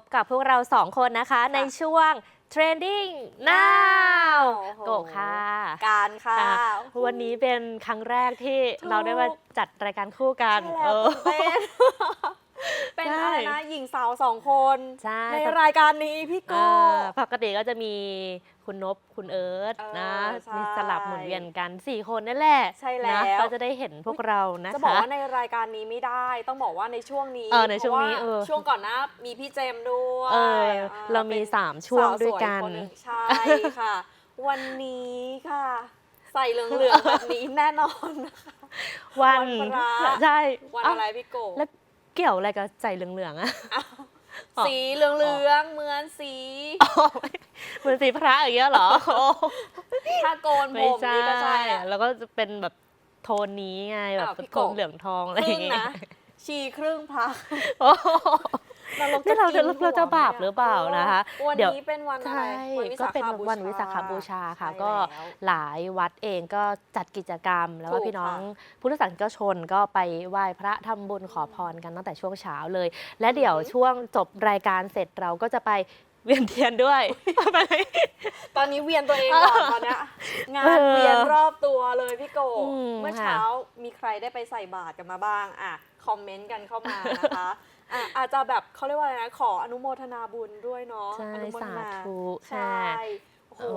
บกับพวกเราสองคนนะคะ ในช่วง Trending Now โอ้โหโกะค่ะ การค่ะอะ วันนี้เป็นครั้งแรกที่ถูกเราได้มาจัดรายการคู่กันใช่เอแล้วอตื่น เต้นเป็นใช่อะไรนะหญิงสาวสองคนใช่ ในรายการนี้พี่โก้ อ่าปกติก็จะมีคุณนบคุณเอิร์ธเออนะใช่มีสลับหมุนเวียนกัน 4 คนนั่นแหละใช่แล้ว นะก็จะได้เห็นพวกเรานะจะบอกคะ ว่าในรายการนี้ไม่ได้ ต้องบอกว่าในช่วงนี้เออในช่วงนี้พราะาเออ ช่วงก่อนหน้ามีพี่เจมส์ด้วยเออ อ่เรามี ป็นสามช่วงสาด้วยสกันคหงใช่ค่ะ วันนี้ค่ะ ใส่เหลืองๆแบบนี้แน่นอนนะคะ วันวันพระ ใช่วันเอ้าอะไรพี่โก แล้ว เกี่ยวอะไรกับใจเหลืองๆอะอ้าวอ๋อสีเหลืองๆเหมือนสีเหมือนสีพระอย่างเงี้ยเหรอโอ้ถ้าโกนผไม่มใช่นี่ก็ใช่อะแล้วก็จะเป็นแบบโทนนี้ไงแบบอ้าวพี่โทกนบเหลืองทองอะไรคอรึ่ย่างงเงี้ยนะชีครึ่งพระ โอ้โหน รกนี่เรากินเราจะหัวบาปหรือเปล่านะคะวันเดี๋ยว นี้เป็นวันอะไรใช่วันวิก็สาเป็นขบูชาวันวิสาขบูชาค่ะใช่ก็แล้ว หลายวัดเองก็จัดกิจกรรม แล้วก็ถูกพี่น้องค่ะพุทธศาสนิกชนก็ไปไหว้พระทำบุญขอพรกันตั้งแต่ช่วงเช้าเลย และเดี๋ยวอือหือ ช่วงจบรายการเสร็จเราก็จะไปเวียนเทียนด้วย ไปเลยตอนนี้เวียนตัวเองก่อนตอนเนี้ยงานเออเวียนรอบตัวเลยพี่โก อืมเมื่อค่ะเช้ามีใครได้ไปใส่บาตรกันมาบ้าง อะ คอมเมนต์กันเข้ามานะคะ อะอาจจะแบบเขาเรียกว่าอะไรนะ ขออนุโมทนาบุญด้วยเนาะใช่อนุโมทสานาธุใช่โอ้โห โอ้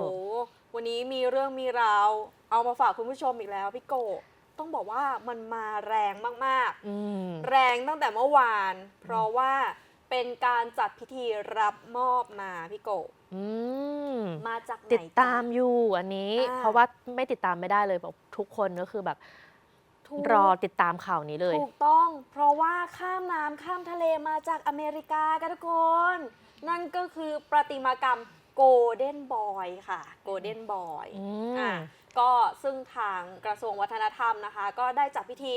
วันนี้มีเรื่องมีราว เอามาฝากคุณผู้ชมอีกแล้วพี่โกต้องบอกว่ามันมาแรงมากอืม ๆ แรงตั้งแต่เมื่อวาน เพราะว่าเป็นการจัดพิธีรับมอบมาพี่โกอืม มาจากไหน ติดตามจ๊ะอยู่อันนี้ อ่า เพราะว่าไม่ติดตามไม่ได้เลยบอกทุกคนก็คือแบบ ถูก รอติดตามข่าวนี้เลย ถูกต้อง เพราะว่าข้ามน้ำข้ามทะเลมาจากอเมริกากันทุกคน นั่นก็คือประติมากรรมโกลเด้นบอยค่ะโกลเด้นบอยอือะมก็ซึ่งทางกระทรวงวัฒนธรรมนะคะ ก็ได้จัดพิธี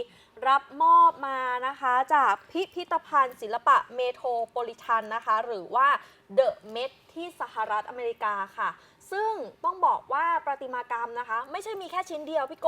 รับมอบมานะคะ จากพิพิธภัณฑ์ศิลปะเมโทรโพลิแทนนะคะ หรือว่าเดอะเม ทที่สหรัฐอเมริกาค่ะ ซึ่งต้องบอกว่าประติมากรรมนะคะ ไม่ใช่มีแค่ชิ้นเดียวพี่โก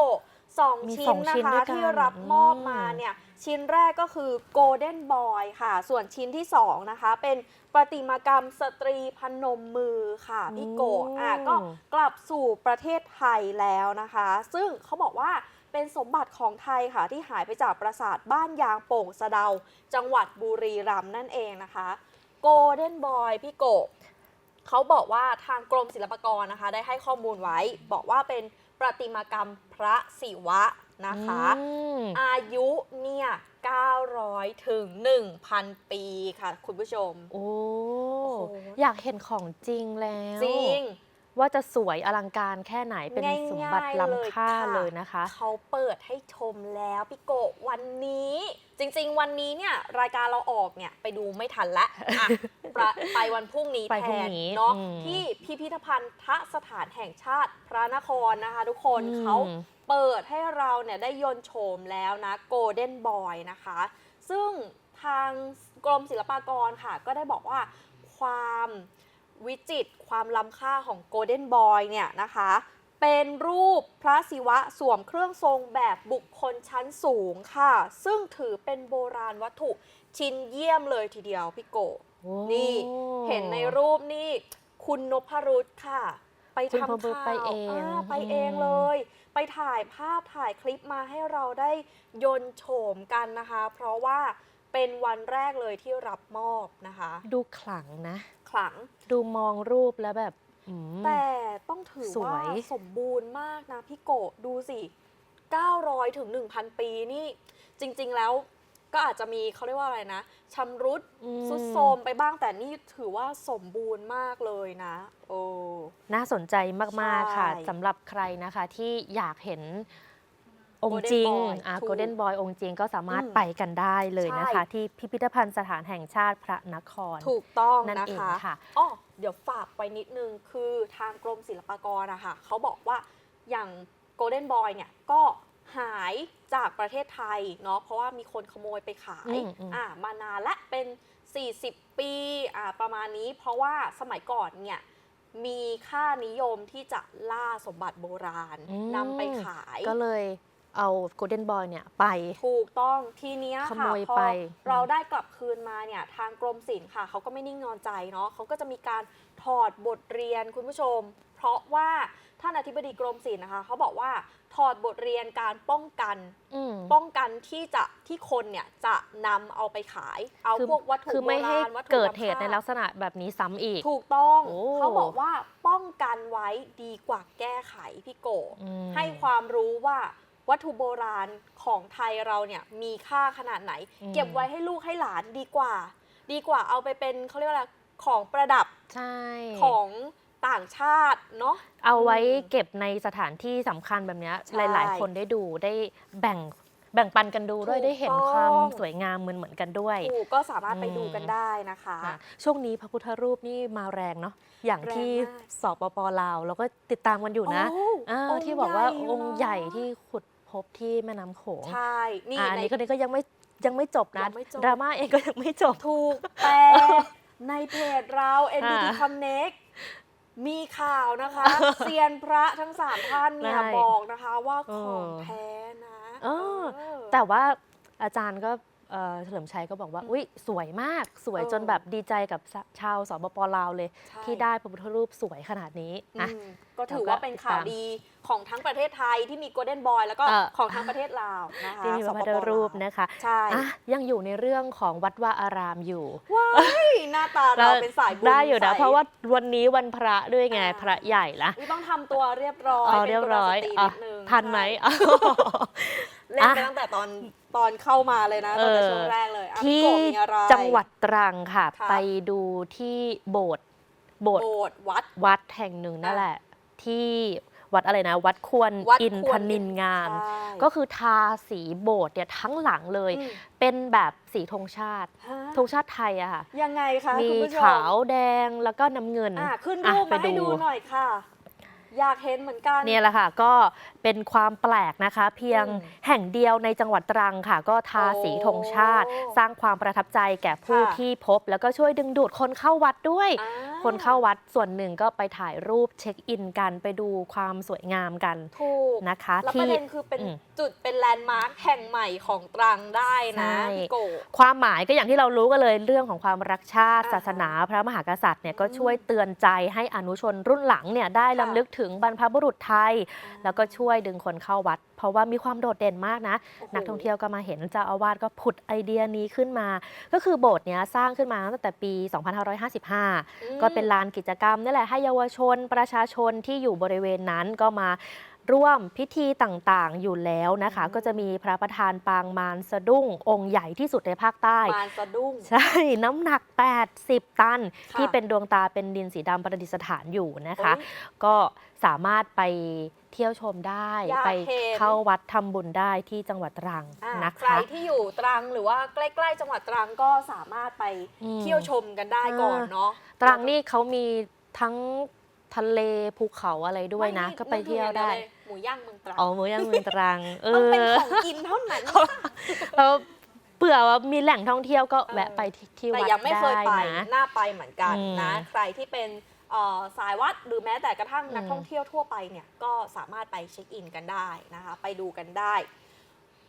สองมีชิ้สนองนะชิ้นคะด้วยกันที่รับมอบมาอืมเนี่ย ชิ้นแรกก็คือ Golden Boy ค่ะ ส่วนชิ้นที่2นะคะ เป็นประติมากรรมสตรีพนมมือค่ะพี่โกะอะก็กลับสู่ประเทศไทยแล้วนะคะ ซึ่งเขาบอกว่าเป็นสมบัติของไทยค่ะ ที่หายไปจากปราสาทบ้านยางโป่งสะเดา จังหวัดบุรีรัมย์นั่นเองนะคะ Golden Boy พี่โกะ เขาบอกว่าทางกรมศิลปากรนะคะ ได้ให้ข้อมูลไว้ บอกว่าเป็นประติมากรรมพระศิวะนะคะ อืม อายุเนี่ย 900 ถึง 1,000 ปีค่ะ คุณผู้ชม โอ้ โอ้โห อยากเห็นของจริงแล้ว จริง ว่าจะสวยอลังการแค่ไหนเป็นง่ายๆสมบัติล้ำค่าเลยค่ะเลยนะคะ เขาเปิดให้ชมแล้วพี่โกะวันนี้ จริง ๆ วันนี้เนี่ยรายการเราออกเนี่ยไปดูไม่ทันละอะไปไปวันพรุ่งนี้ไปแทพรุ่งนนี้เนาะอืมที่พิพิธภัณฑ์ทสถานแห่งชาติพระนครนะคะ ทุกคนอืมเขาเปิดให้เราเนี่ยได้ยนต์โฉมแล้วนะ Golden Boy นะคะ ซึ่งทางกรมศิลปากรค่ะ ก็ได้บอกว่าความ วิจิตรความล้ำค่าของ Golden Boy เนี่ยนะคะ เป็นรูปพระศิวะสวมเครื่องทรงแบบบุคคลชั้นสูงค่ะ ซึ่งถือเป็นโบราณวัตถุชิ้นเยี่ยมเลยทีเดียวพี่โกโอ้นี่เห็นในรูปนี่คุณนพรุษค่ะ ไปคุณทำนพรุษข่าวไปเองาไปเองเลย ไปถ่ายภาพถ่ายคลิปมาให้เราได้ยนต์โฉมกันนะคะ เพราะว่า เป็นวันแรกเลยที่รับมอบนะคะ ดูขลังนะ ขลัง ดูมองรูปแล้วแบบอืม แต่ต้องถือสวยว่าสมบูรณ์มากนะพี่โกะดูสิ 900 ถึง 1,000 ปีนี่ จริงๆแล้วก็อาจจะมีเขาเรียกว่าอะไรนะชำรุดอืมสุดโทรมไปบ้างแต่นี่ถือว่าสมบูรณ์มากเลยนะ โอ้ น่าสนใจมาก ๆ ค่ะใช่ สำหรับใครนะคะที่อยากเห็น องค์ Golden จริง Boy อ่า ถูกโกลเด้นบอยองค์จริงก็สามารถอืมไปกันได้เลยนะคะ ใช่ ที่พิพิธภัณฑ์สถานแห่งชาติพระนคร ถูกต้องนั่นนะเองคะค่ะ อ๋อเดี๋ยวฝากไปนิดนึงคือทางกรมศิลปากรอะค่ะเขาบอกว่าอย่าง Golden Boy เนี่ยก็หายจากประเทศไทยเนาะเพราะว่ามีคนขโมยไปขายอืมอืม อ่ามานานและเป็น 40 ปีอ่าประมาณนี้ เพราะว่าสมัยก่อนเนี่ยมีค่านิยมที่จะล่าสมบัติโบราณอืมนำไปขาย ก็เลย เอาโกลเด้นบอยเนี่ยไป ถูกต้องทีเนี้ยขโมค่ะยพอไปเราได้กลับคืนมาเนี่ยทางกรมศิลป์ค่ะเขาก็ไม่นิ่งนอนใจเนาะเขาก็จะมีการถอดบทเรียนคุณผู้ชม เพราะว่าท่านอธิบดีกรมศิลป์นะคะเขาบอกว่าถอดบทเรียนการป้องกัน อืม ป้องกันที่จะที่คนเนี่ยจะนำเอาไปขาย เอาคือพวกวัตถุคือโบไม่ให้ราณวัตถุเกิดล้ำเหตุในค่าลักษณะแบบนี้ซ้ำอีก ถูกต้องโอ้ เขาบอกว่าป้องกันไว้ดีกว่าแก้ไขพี่โก อืม ให้ความรู้ว่า วัตถุโบราณของไทยเราเนี่ยมีค่าขนาดไหนอืมเก็บไว้ให้ลูกให้หลานดีกว่า ดีกว่าเอาไปเป็นเขาเรียกว่าอะไรของประดับใช่ของต่างชาติเนาะเอาไว้อืมเก็บในสถานที่สำคัญแบบเนี้ยใช่ หลาย ๆ คนได้ดูได้แบ่งแบ่งปันกันดูด้วยถูกได้เห็นต้องความสวยงามเหมือนเหมือนๆกันด้วย ถูกก็สามารถไปอืมดูกันได้นะคะ ค่ะช่วงนี้พระพุทธรูปนี่มาแรงเนาะอย่างแรงที่มาก สปปลาวเราก็ติดตามกันอยู่นะโอ้อ่าองค์ที่บอกว่าใหญ่องค์ใหญ่เลยที่ขุด พบที่แม่น้ำโขงใช่นี่อ่าอันในนี้ก็นี่ก็ยังไม่ยังไม่จบนะยังไม่จบ ดราม่าเองก็ยังไม่จบ ถูกแต่ในเพจเรา NBT ค่ะ Connect มีข่าวนะคะ เซียนพระทั้งสามท่านเนี่ยใช่บอกนะคะว่าเอขอองแท้นะเออ เออ แต่ว่าอาจารย์ก็ เอ่อเฉลิมชัยก็บอกว่า อุ้ยสวยมาก สวยเออจนแบบดีใจกับชชาวสปปลาวเลย ใช่ ที่ได้พระพุทธรูปสวยขนาดนี้อืนะมก็ถือว่าเป็นข่าวดีของทั้งประเทศไทยที่มี Golden Boy แล้วก็เออ ของทั้งประเทศลาวนะคะที่มีพระพุทธรูปนะคะใช่อะยังอยู่ในเรื่องของวัดวาอารามอยู่ ว้ายหน้าตาเราเป็นสายบุญได้อยู่นะ สเพราะว่าวันนี้วันพระด้วยไงอ่าพระใหญ่ละนี่ต้องทำตัวเรียบร้อยเอาป็นเรียบร้อยกุลสตอะนิดนึงทันไหมใช่เล่นไปตั้งแต่ตอนตอนเข้ามาเลยนะตอนแต่เออช่วงแรกเลยอะที่พี่โกมีอะไร จังหวัดตรังค่ะค่ะไปดูที่โบสถ์โบสถ์โบสถ์วัด วัดแห่งหนึ่งนั่นแหละ ที่วัดอะไรนะ วัดควรวัดอินควทรนินงาม ใช่ก็คือทาสีโบสถ์เนี่ยทั้งหลังเลย อืม เป็นแบบสีธงชาติฮะธงชาติไทยอะค่ะ ยังไงคะมีคุณผู้ชมขาวแดงแล้วก็น้ำเงินอะขึ้นอะรูปมาไปให้ดูดูหน่อยค่ะ อยากเห็นเหมือนกัน เนี่ยแหละค่ะ ก็เป็นความแปลกนะคะ เพียงอืมแห่งเดียวในจังหวัดตรังค่ะ ก็ทาสีธงชาติ โอ้สร้างความประทับใจแก่ผู้ค่ะ ที่พบ แล้วก็ช่วยดึงดูดคนเข้าวัดด้วย อ่า คนเข้าวัดส่วนหนึ่งก็ไปถ่ายรูปเช็คอินกันไปดูความสวยงามกันถูกนะคะแล้วปที่ระเด็นคือเป็นอืมจุดเป็นแลนด์มาร์คแห่งใหม่ของตรังได้นะใช่พี่โกความหมายก็อย่างที่เรารู้กันเลยเรื่องของความรักชาติอ่าศาสนาพระมหากษัตริย์เนี่ยก็อืมช่วยเตือนใจให้อนุชนรุ่นหลังเนี่ยได้ค่ะลำลึกถึงบรรพบุรุษไทย แล้วก็ช่วยดึงคนเข้าวัดเพ ราะว่ามีความโดดเด่นมากนะโอ้โหนักท่องเที่ยวก็มาเห็นเจ้าอาวาสก็ผุดไอเดียนี้ขึ้นมา ก็คือโบสถ์เนี้ยสร้างขึ้นมาตั้งแต่ปี 2555อืมก็เป็นลานกิจกรรมนี่แหละให้เยาวชนประชาชนที่อยู่บริเวณนั้นก็มา ร่วมพิธีต่างๆ อยู่แล้วนะคะอืมก็จะมีพระประธานปางมารสะดุ้ง องค์ใหญ่ที่สุดในภาคใต้ มารสะดุ้ง ใช่ น้ำหนัก 80 ตัน ค่ะที่เป็นดวงตาเป็นดินสีดำประดิษฐานอยู่นะคะ โอ้ยก็สามารถไปเที่ยวชมได้ อยากไปเห็น เข้าวัดทำบุญได้ที่จังหวัดตรังอะนะใครคะ ที่อยู่ตรังหรือว่าใกล้ ๆ จังหวัดตรังก็สามารถไปอืมเที่ยวชมกันได้ก่อนเนาะตรังนี่เขามีทั้งทะเลภูเขาอะไรด้วยนะม่ก็ไปเที่ยวได้นึกถึงอ ย่างเดียวเลยหมูย่างเมืองตรังอ๋อมือย่างเมืองตรัง เอต้องเป็นอของกินเท่านั้นแล้วเผื่อว่ามีแหล่งท่องเที่ยวก็แวะไปที่ที่แต่วัดยังไม่เคยไปได้นะ น่าไปเหมือนกันอืมนะใครที่เป็นเอ่อสายวัดหรือแม้แต่กระทั่งนักอืมท่องเที่ยวทั่วไปเนี่ยก็สามารถไปเช็คอินกันได้นะคะ ไปดูกันได้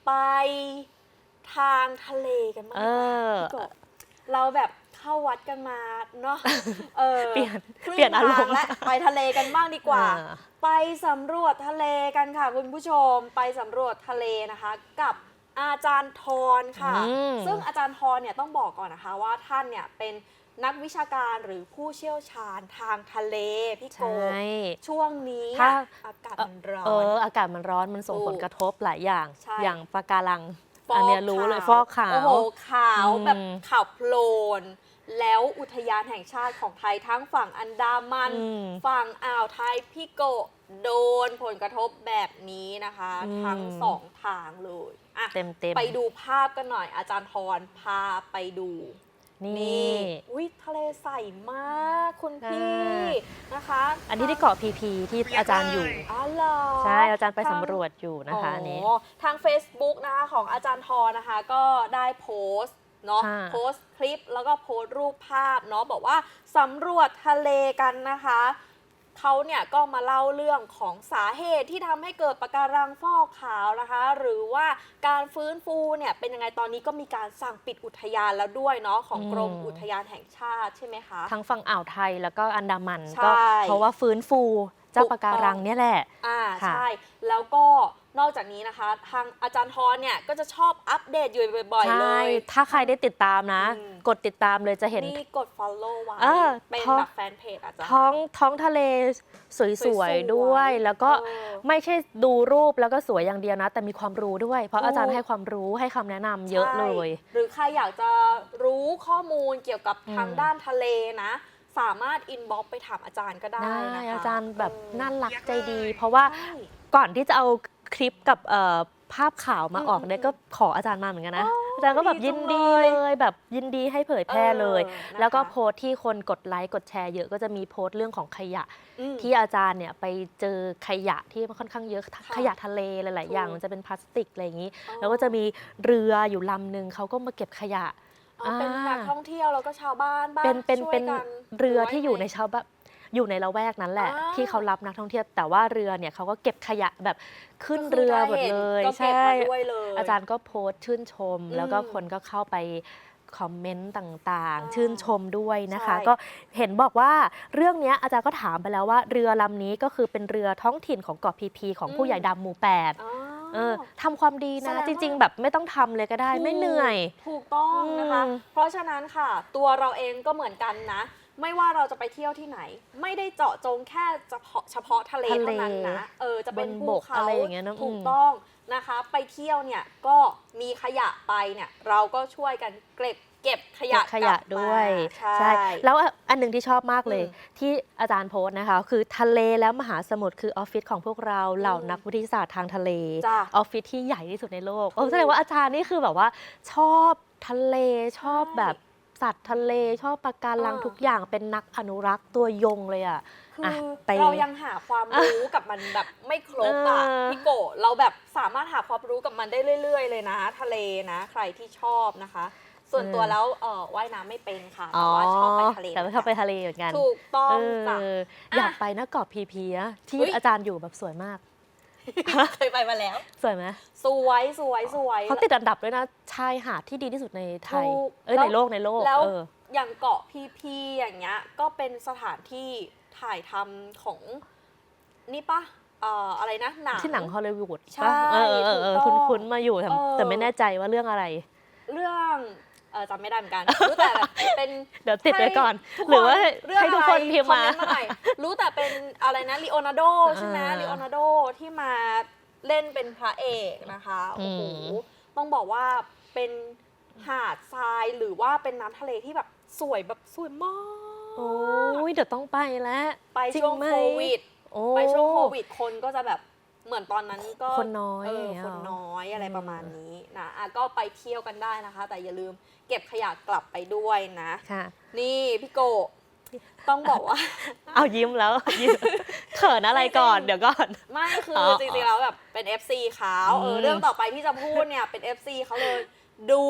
ไปทางทะเลกันบ้างเอดีกว่าอ พี่กบเราแบบเข้าวัดกันมาเนาะเออเปลี่ยนครึ่งเปลี่ยนอารมณ์ทงและไปทะเลกันบ้างดีกว่า เออ ไปสำรวจทะเลกันค่ะคุณผู้ชมไปสำรวจทะเลนะคะ กับอาจารย์ทรค่ะ อืม ซึ่งอาจารย์ทรเนี่ยต้องบอกก่อนนะคะว่าท่านเนี่ยเป็นนักวิชาการหรือผู้เชี่ยวชาญทางทะเลพี่โกใช่ ช่วงนี้ถ้า อากาศมันร้อเอนออากาศมันร้อนมันส่งถูกผลกระทบหลายอย่าง ใช่ อย่างปะการังฟอกอันเนี้ยรู้เลยฟอกขาว โอ้โหขาวอืม แบบขาวโพลน แล้วอุทยานแห่งชาติของไทยทั้งฝั่งอันดามัน อืมฝั่งอ่าวไทยพี่โกะโดนผลกระทบแบบนี้นะคะ อืม ทั้งสองทางเลยอะเต็มเต็มไปดูภาพกันหน่อย อาจารย์ทรพาไปดูนี่ อุ้ยทะเลใสมากคุณพี่อ่ นะคะอันนี้ที่เกาะพีพีที่อาจารย์อยู่ อ๋อเหรอ ใช่อาจารย์ไปสำรวจอยู่นะคะอันนี้อ๋อทาง Facebook นะคะของอาจารย์ทรนะคะ ก็ได้โพสต์ เนาะค่ะโพสต์คลิปแล้วก็โพสต์รูปภาพเนาะบอกว่าสำรวจทะเลกันนะคะ เขาเนี่ยก็มาเล่าเรื่องของสาเหตุที่ทำให้เกิดปะการังฟอกขาวนะคะ หรือว่าการฟื้นฟูเนี่ยเป็นยังไงตอนนี้ก็มีการสั่งปิดอุทยานแล้วด้วยเนาะของกรมอืม อุทยานแห่งชาติใช่ไหมคะ ทั้งฝั่งอ่าวไทยแล้วก็อันดามันใช่ก็เพราะว่าฟื้นฟูเจ้าถูกปะการังเนี่ยแหละ อ่าค่ะใช่ แล้วก็ นอกจากนี้นะคะ ทางอาจารย์ทอนเนี่ยก็จะชอบอัปเดตอยู่บ่อยๆเลใช่ ย ถ้าใครได้ติดตามนะ อืม กดติดตามเลยจะเห็น นี่กด follow ไว้เออเป็นท้อง แบบแฟนเพจอาจารย์ ท้องท้องทะเลสสววยยๆๆด้วย แล้วก็เออไม่ใช่ดูรูปแล้วก็สวยอย่างเดียวนะ แต่มีความรู้ด้วย เพราะถูก อาจารย์ให้ความรู้ให้คำแนะนำเยอะเลย ใช่หรือใครอยากจะรู้ข้อมูลเกี่ยวกับอืมทางด้านทะเลนะ สามารถอินบ็อกไปถามอาจารย์ก็ได้ได้นะคะอาจารย์แบบเออน่ารักใจดี เพราะว่าใช่ ก่อนที่จะเอา คลิปกับเอ่อภาพข่าวมาอืมออกเนี่ยอืมก็ขออาจารย์มาเหมือนกันนะอ๋ออาจารย์ก็แบบดียิจันงดีเลยเลยแบบยินดีให้เผยแพร่เลยเออนะคะแล้วก็โพสต์ที่คนกดไลค์กดแชร์เยอะก็จะมีโพสต์เรื่องของขยะอืมที่อาจารย์เนี่ยไปเจอขยะที่มันค่อนข้างเยอะขยะทะเลหลาย ๆ อย่างถูกมันจะเป็นพลาสติกอะไรอย่างนี้อ๋อแล้วก็จะมีเรืออยู่ลำหนึ่งเขาก็มาเก็บขยะอ๋อเป็นอ่านักท่องเที่ยวแล้วก็ชาวบ้านบ้างเป็นเป็นช่วยเป็นกันเรือที่อยู่ในหรืว่าชาวบ้าน อยู่ในละแวกนั้นแหละอ่าที่เขารับนักท่องเที่ยวแต่ว่าเรือเนี่ยเขาก็เก็บขยะแบบขึ้นก็คืเรือถ้าหมดห็นเลยก็เก็บใช่ มาด้วยเลย อาจารย์ก็โพสต์ชื่นชม อืมแล้วก็คนก็เข้าไปคอมเมนต์ต่างอ่าๆ ชื่นชมด้วยนะคะ ใช่ ก็เห็นบอกว่าเรื่องเนี้ยอาจารย์ก็ถามไปแล้วว่าเรือลำนี้ก็คือเป็นเรือท้องถิ่นของเกาะพีพีของผู้ใหญ่ดำหมู่แปดอ๋อ เออทำความดีนะแสดงว่า จริง ๆ แบบไม่ต้องทำเลยก็ได้ถูกไม่เหนื่อย ถูกต้องนะคะ อืมเพราะฉะนั้นค่ะ ตัวเราเองก็เหมือนกันนะ ไม่ว่าเราจะไปเที่ยวที่ไหน ไม่ได้เจาะจงแค่เฉพาะเฉพาะทะเลทะเลเท่านั้นนะเออจะเป็นบนภูบกเขาอะไรอย่างเงี้ยนะถูกอืม ต้องนะคะ ไปเที่ยวเนี่ยก็มีขยะไปเนี่ยเราก็ช่วยกันเก็บเก็บขยะเก็บขยะกลับมาด้วยใช่ แล้วอันหนึ่งที่ชอบมากเลย อืมที่อาจารย์โพสต์นะคะ คือทะเลแล้วมหาสมุทรคือออฟฟิศของพวกเราเหล่าอืมนักวิทยาศาสตร์ทางทะเลจ้ะออฟฟิศที่ใหญ่ที่สุดในโลกโอ้ถูกแสดงว่าอาจารย์นี่คือแบบว่าชอบทะเลชอบใช่ แบบ สัตว์ทะเลชอบปะการังอ่า ทุกอย่างเป็นนักอนุรักษ์ตัวยงเลยอะคืออะไป เรายังหาความรู้กับมันแบบไม่ครบอะเออ พี่โกะเราแบบสามารถหาความรู้กับมันได้เรื่อย ๆ เลยนะ ทะเลนะ ใครที่ชอบนะคะ ส่วนตัวแล้วเออว่ายน้ำไม่เป็นค่ะอ๋แต่อว่าชอบไปทะเลแต่ว่าชอบไปทะเลเหมือนกันถูกต้อเองจ้ะ ออยากไปนะเกาะพีพีอะที่อุ๊ย อาจารย์อยู่แบบสวยมาก เคยไปมาแล้ว สวยไหมสวยสวยสวยเขาติดอันดับด้วยนะ ชายหาดที่ดีที่สุดในไทยถูกเอ้ยแล้วในโลกในโลกแล้วเอออย่างเกาะพีพีอย่างเงี้ย ก็เป็นสถานที่ถ่ายทำของนี่ปะเอ่ออะไรนะหนังที่หนังฮอลลีวูดใช่ปะเออเออเออถูกต้องคุ้นๆมาอยู่แต่เออแต่ไม่แน่ใจว่าเรื่องอะไร เรื่อง เออจำไม่ได้เหมือนกันรู้แต่แบบเป็น เดี๋ยวติดไว้ก่อนทุกหรือว่าเรื่องให้ทุกคนอะไรพิมพ์มาอเนต์หน่อยรู้แต่เป็นอะไรนะลีโอนาร์โดใช่ไหมอ่าลีโอนาร์โดที่มาเล่นเป็นพระเอกนะคะโอ้โหอืม ต้องบอกว่าเป็นหาดทรายหรือว่าเป็นน้ำทะเลที่แบบสวยแบบสวยมาก โอ้ยเดี๋ยวต้องไปแล้วไปจริงช่วงไหมโควิด โอ้ ไปช่วงโควิดคนก็จะแบบ เหมือนตอนนั้นก็คนน้อยเอออย่างเงี้ยคนเหรอน้อยอะไรอืมประมาณนี้นะอะก็ไปเที่ยวกันได้นะคะ แต่อย่าลืมเก็บขยะกลับไปด้วยนะ ค่ะ นี่พี่โกะต้องบอกว่า เอายิ้มแล้วยิ้มเขินอะไรก่อนจริงๆเดี๋ยวก่อน ไม่คือออจริงๆแล้วแบบเป็น FC เขาเอออืมเรื่องต่อไปที่จะพูดเนี่ยเป็น FC เขาเลย ดู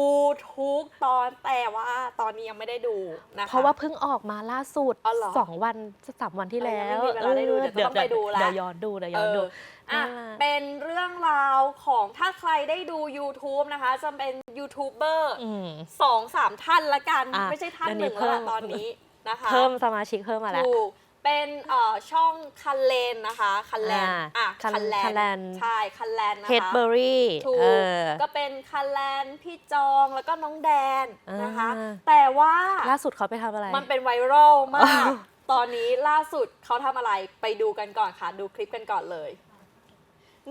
ทุกตอนแต่ว่าตอนนี้ยังไม่ได้ดูนะคะ เพราะว่าเพิ่งออกมาล่าสุดอ๋อเหรอสองวันสามวันที่เออแล้ยังวไม่มีเวลาได้ดูเดี๋ยวต้องไปดูละ เดี๋ยวย้อนดูเดี๋ยวย้อนดู เอออะน่ารักเป็นเรื่องราวของถ้าใครได้ดู YouTube นะคะ จะเป็นยูทูบเบอร์อืมสองสามท่านละกัน อะไม่ใช่ท่านเดี๋ยวหนี้นึ่งแล้วล่ะเพิ่ม ตอนนี้นะคะเพิ่มสมาชิกเพิ่มมาแล้ว ถูกเป็นเอ่อช่องคันเลนนะคะ คันแลนอ่าอะ คัน คันแลคันแลน นใช่ คันแลนนะคะเฮดเบอรี่ถูก เออ ก็เป็นคันแลนพี่จองแล้วก็น้องแดนนะคะ อ่า แต่ว่า ล่าสุดเขาไปทำอะไร มันเป็นไวรัลมากอ้าวตอนนี้ล่าสุดเขาทำอะไรไปดูกันก่อนค่ะ ดูคลิปกันก่อนเลย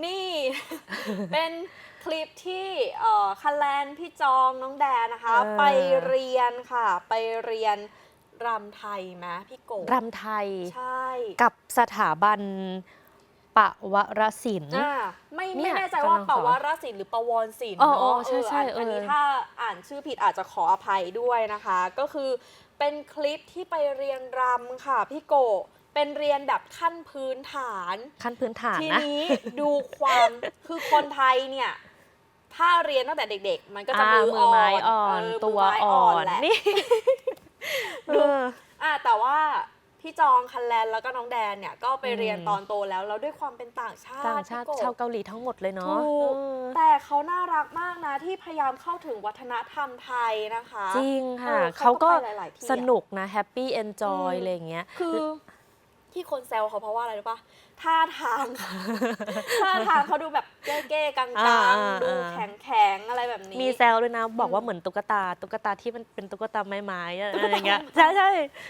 นี่ เป็นคลิปที่เอ่อคันแลนพี่จองน้องแดนนะคะ เออ ไปเรียนค่ะ ไปเรียนรำไทยไหมพี่โกรำไทยใช่กับสถาบันปวรศิลป์ อ่าไม่เนี่ไม่ยแน่ใจว่ากำลังปขอวารศิลป์หรือปวรศิลป์อ๋อเนาะอ๋อใช่ใช่เอออันอันนี้เออถ้าอ่านชื่อผิดอาจจะขออภัยด้วยนะคะ ก็คือเป็นคลิปที่ไปเรียนรำค่ะพี่โก เป็นเรียนแบบขั้นพื้นฐาน ขั้นพื้นฐานทีนะ นี้ดูความคือคนไทยเนี่ย ถ้าเรียนตั้งแต่เด็ก ๆ มันก็จะอ่ามือมือไม้อ่อนเมืตัวไม้อ่อนแหละ นี่ดูเออ อะแต่ว่าพี่จองคันแลนแล้วก็น้องแดนเนี่ยก็ไปอืมเรียนตอนโตแล้วแล้วด้วยความเป็นต่างชาติต่างชาติพี่กบชาวเกาหลีทั้งหมดเลยเนาะถูกเออแต่เขาน่ารักมากนะที่พยายามเข้าถึงวัฒนธรรมไทยนะคะ จริงค่ะ เออเขาก็ไปหลายๆที่อะสนุกนะแฮปปี้เอนจอยอืม อะไรอย่างเงี้ย คือ ที่คนแซวเขาเพราะว่าอะไรรู้ปะท่าทาง ท่าทางเขาดูแบบเก้ๆกัอ่างๆ ดูอ่าแข็งๆ อะไรแบบนี้ มีแซวด้วยนะ บอกว่าเหมือนตุ๊กตา ตุ๊กตาที่มันเป็นตุ๊กตาไม้ๆอะอะไรอย่างเงี้ยใช่ใช่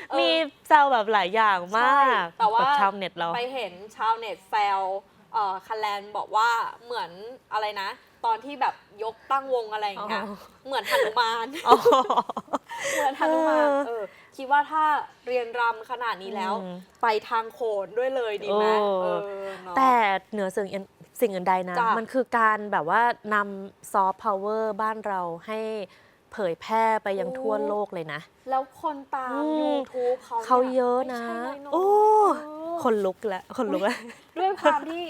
เออมีแซวแบบหลายอย่างมากใช่แต่ว่าบบชาวเน็ตเราไปเห็นชาวเน็ตแซวเอ่อคันแลนบอกว่าเหมือนอะไรนะ ตอนที่แบบยกตั้งวงอะไรอย่างเงี้ยอ๋อเหมือนหนุมานอ๋อเหมือนหนุมานเออเออคิดว่าถ้าเรียนรำขนาดนี้แล้วอืมไปทางโขนด้วยเลยดีไหมโอ้เออเนอะแต่เหนือสิ่งอื่นสิ่งอื่นใดนะจ้ะมันคือการแบบว่านำซอฟต์พาวเวอร์บ้านเราให้เผยแพร่ไปยังทั่วโลกเลยนะ แล้วคนตามอืม YouTube เขานี่เขาเยอะนะไม่ใช่น้อยๆโอ้เออ คนลุกแล้วคนลุกแล้ว ด้วยความที่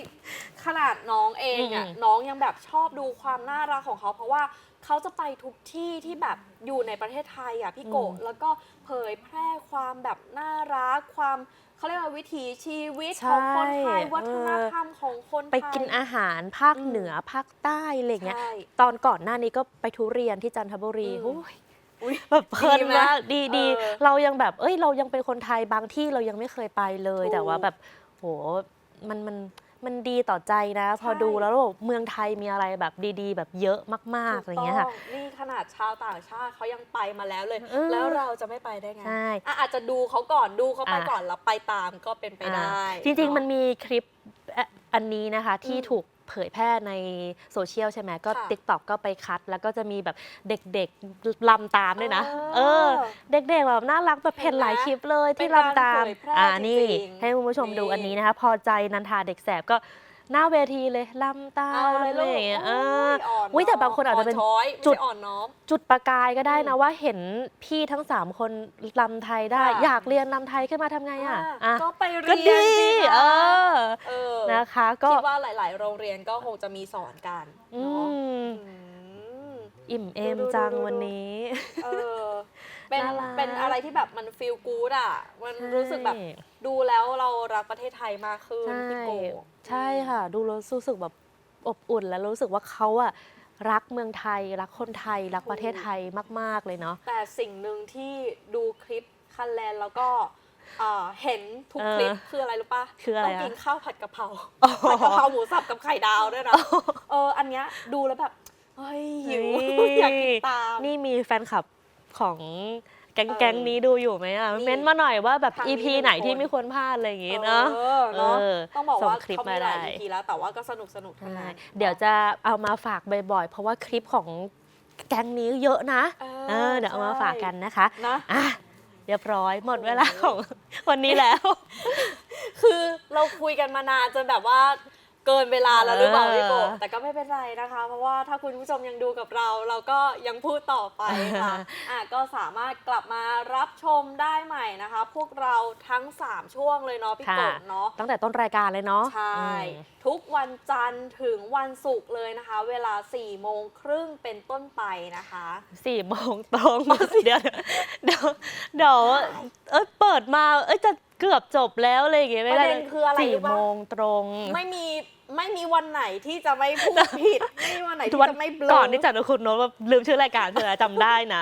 ขนาดน้องเองอะอืมน้องยังแบบชอบดูความน่ารักของเขา เพราะว่าเขาจะไปทุกที่ที่แบบอยู่ในประเทศไทยอะพี่โกะแล้วก็เผยแพร่ความแบบน่ารักความเขาเรียกว่าวิถีชีวิตของคนไทยใช่ วัฒนธรรมของคนไทย ไปกินอาหารภาคอืม เหนือภาคใต้อะไรอย่างเงี้ย ใช่ ตอนก่อนหน้านี้ก็ไปทุเรียนที่จันทบุรีอืม โอ้ยอุ๊ย แบบเพลินดีไหมมากดีดีเออ เรายังแบบ เอ้ย เรายังเป็นคนไทยบางที่เรายังไม่เคยไปเลยถูกแต่ว่าแบบโหมันมันมันดีต่อใจนะ พอใช่ดูแล้วแบบเมืองไทยมีอะไรแบบดีๆ แบบเยอะมากๆอะไรอย่างเงี้ยค่ะ ถูกต้องนี่ขนาดชาวต่างชาติเขายังไปมาแล้วเลย เออแล้วเราจะไม่ไปได้ไงใช่ อะอาจจะดูเขาก่อนดูเขาไปอะก่อนแล้วไปตามก็เป็นไปได้อ่าจริงๆมันมีคลิปเอ่ออันนี้นะคะที่อืมถูก เผยแพร่ในโซเชียลใช่ไหมก็ ค่ะ t ิ k t o k ก็ไปคัด แล้วก็จะมีแบบเด็กๆลำตามด้วยนะ เอเอออเด็กๆแบบน่ารักแบบเห็นหลายคลิปเลยที่เป็นการลำตามเผยแพร่อ่าจริงๆนี่ให้คุณผู้ชมดูนี่อันนี้นะคะ พอใจนันทาเด็กแสบก็หน้าเวทีเลยลำตามเอาเลยอะไรลูกอย่างเงี้ยเอโอ้อยอ่อนอุ๊ยแต่บางคนอาจจะเป็นช้อยจุจุด ดอ่อนน้อม จุดประกายก็ได้นะอืมว่าเห็นพี่ทั้ง 3 คนลำไทยได้ ค่ะ อยากเรียนลำไทยขึ้นมาทำไงอะอะอะก็ไปก็เรียนดีสิคะเออ เออ นะคะ ก็คิดว่าหลาย ๆ โรงเรียนก็คงจะมีสอนกันอืเนาะมอืม อิ่มเอมดูๆจังดูๆ วันนี้ เออเป็นน่ารัก เป็นอะไรที่แบบมันฟีลกู๊ดอะ มันรู้สึกแบบดูแล้วเรารักประเทศไทยมากขึ้นใช่พี่โก ใช่ค่ะ ดูแล้วรู้สึกแบบอบอุ่น แล้วรู้สึกว่าเขาอะรักเมืองไทย รักคนไทย รักประเทศไทยมาก ๆ เลยเนาะ แต่สิ่งหนึ่งที่ดูคลิปคันแลนแล้วก็ เอ่อเห็นทุกเออคลิปคืออะไรรู้ปะคืออะไรต้องกินอะข้าวผัดกะเพราผัดกะเพราหมูสับกับไข่ดาวด้วยนะเอออันเนี้ยดูแล้วแบบเฮ้ยหิวนี่อยากกินตามนี่มีแฟนคลับของแก๊งเออแก๊งนี้ดูอยู่ไหมอะนี่เม้นต์มาหน่อยว่าแบบทางนี้ EP หนึ่งไหนที่คนไม่ควรพลาดอะไรอย่างงี้เนาะเออเนาะเออต้องบอกว่าส่งคลิปเขามีมาหลายได้ EP แล้วแต่ว่าก็สนุกสนุกทั้งใช่นั้นเดี๋ยวจะเอามาฝากบ่อยๆ เพราะว่าคลิปของแก๊งนี้เยอะนะเอเออเดี๋ยวเอามาฝากกันนะคะนะอะ เรียบร้อยหมดโอ้โหเวลาของวันนี้แล้ว คือเราคุยกันมานานจนแบบว่า เกินเวลาแล้วหรือเปล่าเออพี่โกแต่ก็ไม่เป็นไรนะคะ เพราะว่าถ้าคุณผู้ชมยังดูกับเรา เราก็ยังพูดต่อไปค่ะอะก็สามารถกลับมารับชมได้ใหม่นะคะ พวกเราทั้ง 3 ช่วงเลยเนาะพี่โกค่ะเนาะตั้งแต่ต้นรายการเลยเนาะใช่อืมทุกวันจันทร์ถึงวันศุกร์เลยนะคะ เวลา4โมงครึ่งเป็นต้นไปนะคะสี่โมงตรงเดี๋ยวเดี๋ยวเดี๋ยวเอ้ยเปิดมาเอ้ยจะเกือบจบแล้วอะไรอย่างเงี้ยไม่ได้ประเด็นคืออะไรสี่รู้ปะ โมงตรงไม่มีไม่มีวันไหนที่จะไม่พูดผิด ไม่มีวันไหนที่วันจะไม่เบลก่อนที่จัดคุณโน้ตว่าลืมชื่อรายการใช่ไหมจำได้นะ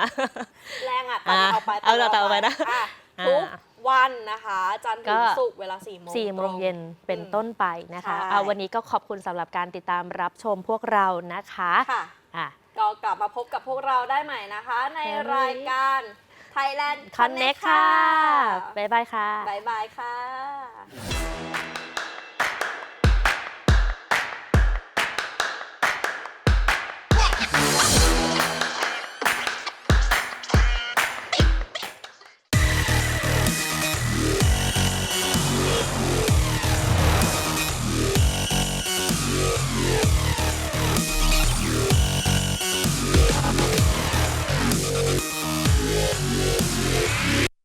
แรงอะตัดอะเอาไปเอาเอาเอาไปนะอ่อ่าทุกวันนะคะ จันทร์ถึงก็ ศุกร์เวลา4โมงสี่โมตรงเย็นเป็นอืมต้นไปนะคะ ใช่ เอาวันนี้ก็ขอบคุณสำหรับการติดตามรับชมพวกเรานะคะค่ะ อะ ก็กลับมาพบกับพวกเราได้ใหม่นะคะ ในในรายการ Thailand คอนเน็ก Connect ค่ะค่ะ บ๊ายบายค่ะ บ๊ายบายค่ะ